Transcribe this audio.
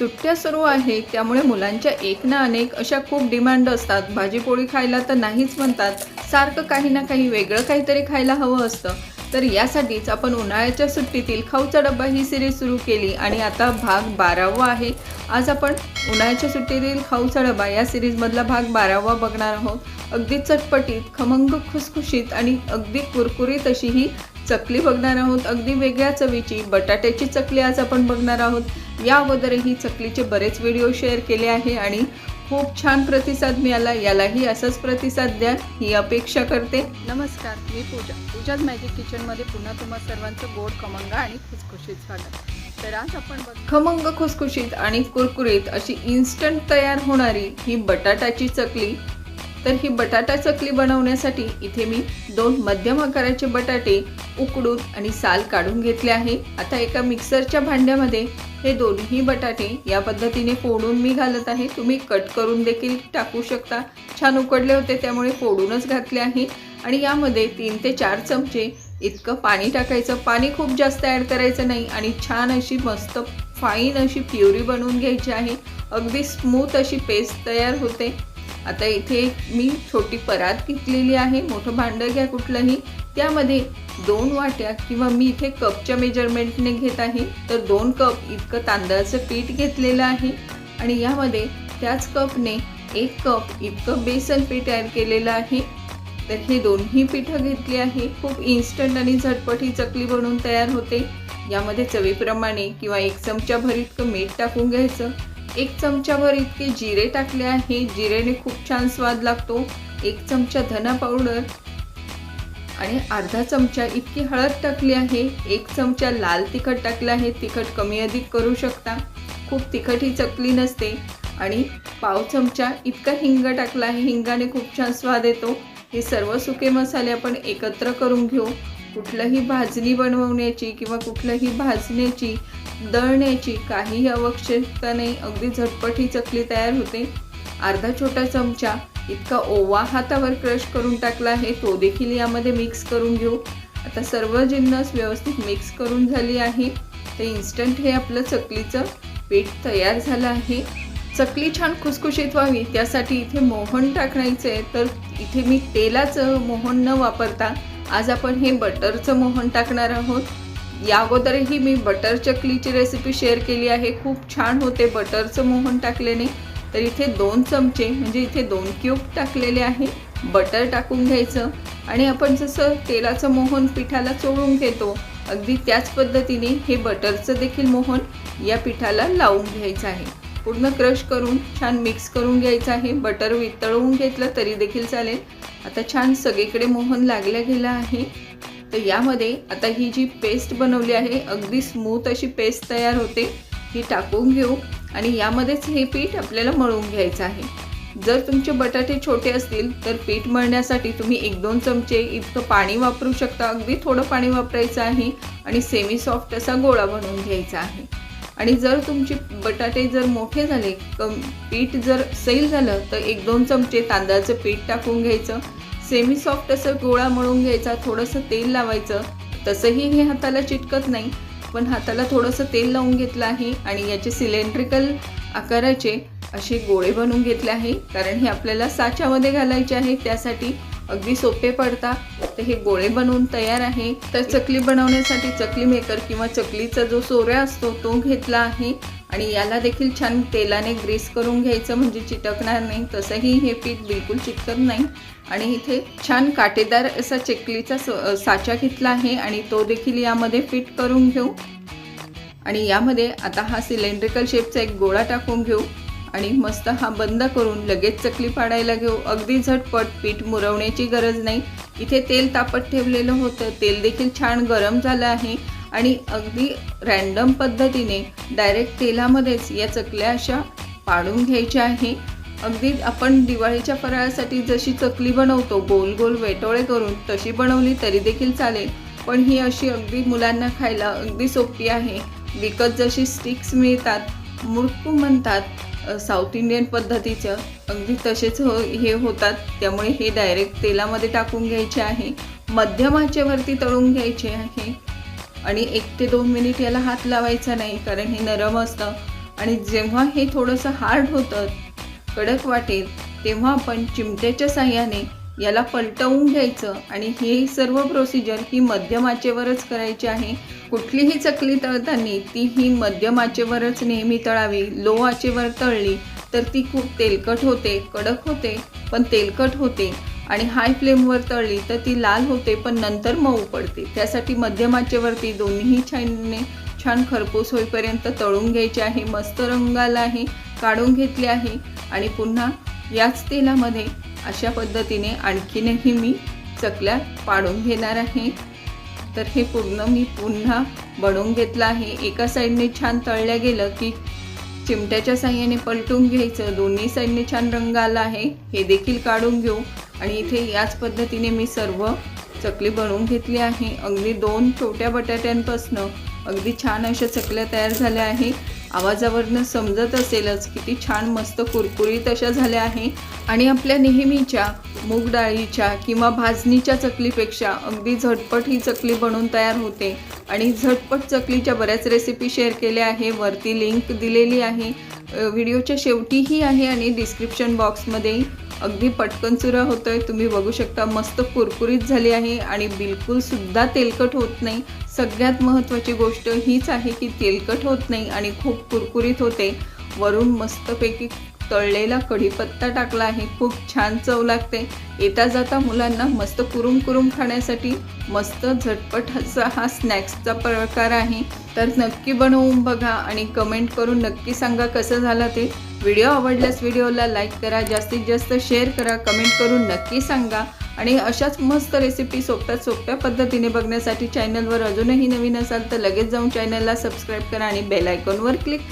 सुट्ट्या सुरू आहे त्यामुळे मुलांच्या एक ना अनेक अशा खूप डिमांड असतात. भाजीपोळी खायला तर नाहीच म्हणतात. सारखं काही ना काही वेगळं काहीतरी खायला हवं असतं. तर यासाठीच आपण उन्हाळ्याच्या सुट्टीतील खाऊचा डब्बा ही सिरीज सुरू केली आणि आता भाग बारावा आहे. आज आपण उन्हाळ्याच्या सुट्टीतील खाऊचा डबा या सिरीजमधला भाग बारावा बघणार आहोत. अगदी चटपटीत खमंग खुसखुशीत आणि अगदी कुरकुरीत अशी ही चकली बघणार आहोत. अगदी वेगळ्या चवीची बटाट्याची चकली आज आपण बघणार आहोत. या अगोदरही चकलीचे बरेच व्हिडिओ शेअर केले आहे आणि खूप छान प्रतिसाद मिळाला. यालाही असाच प्रतिसाद द्या ही अपेक्षा करते. नमस्कार मी पूजा. पूजाज मॅजिक किचनमध्ये पुन्हा तुम्हा सर्वांचं गोड खमंग आणि खुसखुशीत स्वागत. तर आज आपण खमंग खुसखुशीत आणि कुरकुरीत अशी इन्स्टंट तयार होणारी ही बटाटाची चकली तर ही बटाटा चकली बनवण्यासाठी इथे मी दोन मध्यम आकाराचे बटाटे उकडून आणि साल काढून घेतले आहे. आता एका मिक्सरच्या भांड्यामध्ये हे दोन्ही बटाटे या पद्धतीने फोडून मी घालत आहे. तुम्ही कट करून देखील टाकू शकता. छान उकडले होते त्यामुळे फोडूनच घातले आहे. आणि यामध्ये तीन ते चार चमचे इतकं पाणी टाकायचं. पाणी खूप जास्त ॲड करायचं नाही आणि छान अशी मस्त फाईन अशी प्युरी बनवून घ्यायची आहे. अगदी स्मूथ अशी पेस्ट तयार होते. आता इथे मी छोटी परात घेतलेली आहे मोठं भांडं घ्या कुठलंही. त्यामध्ये दोन वाट्या किंवा मी इथे कपच्या मेजरमेंटने घेत आहे तर दोन कप इतकं तांदळाचं पीठ घेतलेलं आहे. आणि यामध्ये त्याच कपने एक कप इतकं बेसन पीठ ॲड केलेलं आहे. तर हे दोन्ही पिठं घेतली आहे. खूप इन्स्टंट आणि झटपट ही चकली बनवून तयार होते. यामध्ये चवीप्रमाणे किंवा एक चमच्या इतकं मीठ टाकून घ्यायचं. एक चमच्यावर इतके जिरे टाकले आहे. जिरेने खूप छान स्वाद लागतो. एक चमचा धना पावडर आणि अर्धा चमचा इतकी हळद टाकली आहे. एक चमचा लाल तिखट टाकलं आहे. तिखट कमी अधिक करू शकता. खूप तिखट ही चकली नसते. आणि पाव चमचा इतका हिंग टाकला आहे. हिंगाने खूप छान स्वाद येतो. हे सर्व सुके मसाले आपण एकत्र करून घेऊ. कुठलंही भाजणी बनवण्याची किंवा कुठलंही भाजण्याची दळण्याची काहीही आवश्यकता नाही. अगदी झटपट ही चकली तयार होते. अर्धा छोटा चमचा इतका ओवा हातावर क्रश करून टाकला आहे तो देखील यामध्ये मिक्स करून घेऊ. आता सर्व जिन्नस व्यवस्थित मिक्स करून झाली आहे. तर इन्स्टंट हे आपलं चकलीचं पीठ तयार झालं आहे. चकली छान खुसखुशीत व्हावी त्यासाठी इथे मोहन टाकायचं आहे. तर इथे मी तेलाचं मोहन न वापरता आज आपण हे बटरचं मोहन टाकणार आहोत. या अगोदरही मी बटर चकलीची रेसिपी शेअर केली आहे. खूप छान होते बटरचं मोहन टाकल्याने. तर इथे दोन चमचे म्हणजे इथे दोन क्यूब टाकलेले आहे. बटर टाकून घ्यायचं. आणि आपण जसं तेलाचं मोहन पिठाला चोळून घेतो अगदी त्याच पद्धतीने हे बटरचं देखील मोहन या पिठाला लावून घ्यायचं आहे. पूर्ण क्रश करून छान मिक्स करून घ्यायचं आहे. बटर वितळवून घेतलं तरी देखील चालेल. आता छान सगळीकडे मोहन लागल्या गेलं आहे. तर यामध्ये आता ही जी पेस्ट बनवली आहे अगदी स्मूथ अशी पेस्ट तयार होते. ही टाकून घेऊ आणि यामध्येच हे पीठ आपल्याला मळून घ्यायचं आहे. जर तुमचे बटाटे छोटे असतील तर पीठ मळण्यासाठी तुम्ही एक दोन चमचे इतकं पाणी वापरू शकता. अगदी थोडं पाणी वापरायचं आहे आणि सेमी सॉफ्ट असा गोळा बनवून घ्यायचा आहे. आणि जर तुमचे बटाटे जर मोठे झाले कम पीठ जर सैल झालं तर एक दोन चमचे तांदळाचं पीठ टाकून घ्यायचं. सेमी सॉफ्ट असं गोळा मळून घ्यायचा थोडंसं तेल लावायचं. तसंही हे हाताला चिटकत नाही पण हाताला थोडंसं तेल लावून घेतलं आहे आणि याचे सिलेंड्रिकल आकाराचे असे गोळे बनवून घेतले आहे. कारण हे आपल्याला साच्यामध्ये घालायचे आहे त्यासाठी अगदी सोपे पडतात. तर हे गोळे बनवून तयार आहे. तर चकली बनवण्यासाठी चकली मेकर किंवा चकलीचा जो सोऱ्या असतो तो घेतला आहे. आणि याला देखील छान तेलाने ग्रीस करून घ्यायचं म्हणजे चिटकणार नाही. तसंही हे पीठ बिलकुल चिटकत नाही. आणि इथे छान काटेदार असा चकलीचा स- साचा घेतला आहे. आणि तो देखील यामध्ये फिट करून घेऊ. आणि यामध्ये आता हा सिलेंड्रिकल शेपचा एक गोळा टाकून घेऊ. आणि मस्त हा बंद करून लगेच चकली पाडायला घेऊ. अगदी झटपट पीठ मुरवण्याची गरज नाही. इथे तेल तापत ठेवलेलं होतं. तेल देखील छान गरम झालं आहे आणि अगदी रॅन्डम पद्धतीने डायरेक्ट तेलामध्येच या चकल्या अशा पाडून घ्यायच्या आहे. अगदी आपण दिवाळीच्या फराळासाठी जशी चकली बनवतो गोल गोल वेटोळे करून तशी बनवली तरी देखील चालेल. पण ही अशी अगदी मुलांना खायला अगदी सोपी आहे. विकत जशी स्टिक्स मिळतात मुडकू म्हणतात साऊथ इंडियन पद्धतीचं. अगदी तसेच हो हे होतात. त्यामुळे हे डायरेक्ट तेलामध्ये टाकून घ्यायचे आहे. मध्यम आचेवरती तळून घ्यायचे आहे. आणि एक ते दोन मिनिट याला हात लावायचा नाही कारण हे नरम असतं. आणि जेव्हा हे थोडंसं हार्ड होतं कडक वाटेल तेव्हा आपण चिमट्याच्या साह्याने याला पलटवून घ्यायचं आणि हे सर्व प्रोसिजर ही मध्यम आचेवरच करायची आहे. कुठलीही चकली तळताना ती ही मध्यम आचेवरच नेहमी तळावी. लो आचेवर तळली तर ती खूप तेलकट होते कडक होते पण तेलकट होते. आणि हाय फ्लेमवर तळली तर ती लाल होते पण नंतर मऊ पडते. त्यासाठी मध्यम आचेवरती दोन्हीही छानने छान खरपूस होईपर्यंत तळून घ्यायचे आहे. मस्त रंगाला आहे काढून घेतले आहे. आणि पुन्हा याच तेलामध्ये अशा पद्धतीने आणखीनही मी चकल्या पाडून घेणार आहे. तर हे पूर्ण मी पुन्हा बनवून घेतलं आहे. एका साईडने छान तळल्या गेलं की चिमट्याच्या साह्याने पलटून घ्यायचं. दोन्ही साईडने छान रंग आला आहे. हे देखील काढून घेऊ. आणि इथे याच पद्धतीने मी सर्व चकली बनवून घेतली आहे. अगदी दोन छोट्या बटाट्यांपासनं अगदी छान अशा चकल्या तयार झाल्या आहे आवाजावरनं समजत असेलच किती छान मस्त कुरकुरीत अशा झाल्या आहे. आणि आपल्या नेहमीच्या मूग डाळीच्या किंवा भाजणीच्या चकलीपेक्षा अगदी झटपट ही चकली बनवून तयार होते. आणि झटपट चकलीच्या बऱ्याच रेसिपी शेअर केल्या आहे. वरती लिंक दिलेली आहे. व्हिडिओच्या शेवटीही आहे आणि डिस्क्रिप्शन बॉक्समध्ये अगदी पटकन सुरा होतोय. तुम्ही बघू शकता मस्त कुरकुरीत झाली आहे आणि बिलकुल सुद्धा तेलकट होत नाही. सगळ्यात महत्त्वाची गोष्ट हीच आहे की तेलकट होत नाही आणि खूप कुरकुरीत होते. वरून मस्तपैकी तळलेला कढीपत्ता टाकला आहे. खूप छान चव लागते. येता जाता मुलांना मस्त कुरुम कुरुम खाण्यासाठी मस्त झटपट असा हा स्नॅक्सचा प्रकार आहे. तर नक्की बनवून बघा आणि कमेंट करून नक्की सांगा कसं झालं ते. व्हिडिओ आवडल्यास व्हिडिओला लाईक करा जास्तीत जास्त शेअर करा कमेंट करून नक्की सांगा. आणि अशाच मस्त रेसिपी सोप्या सोप्या पद्धतीने बघण्यासाठी चॅनलवर अजूनही नवीन असाल तर लगेच जाऊन चॅनलला सबस्क्राईब करा आणि बेल आयकॉनवर क्लिक करा.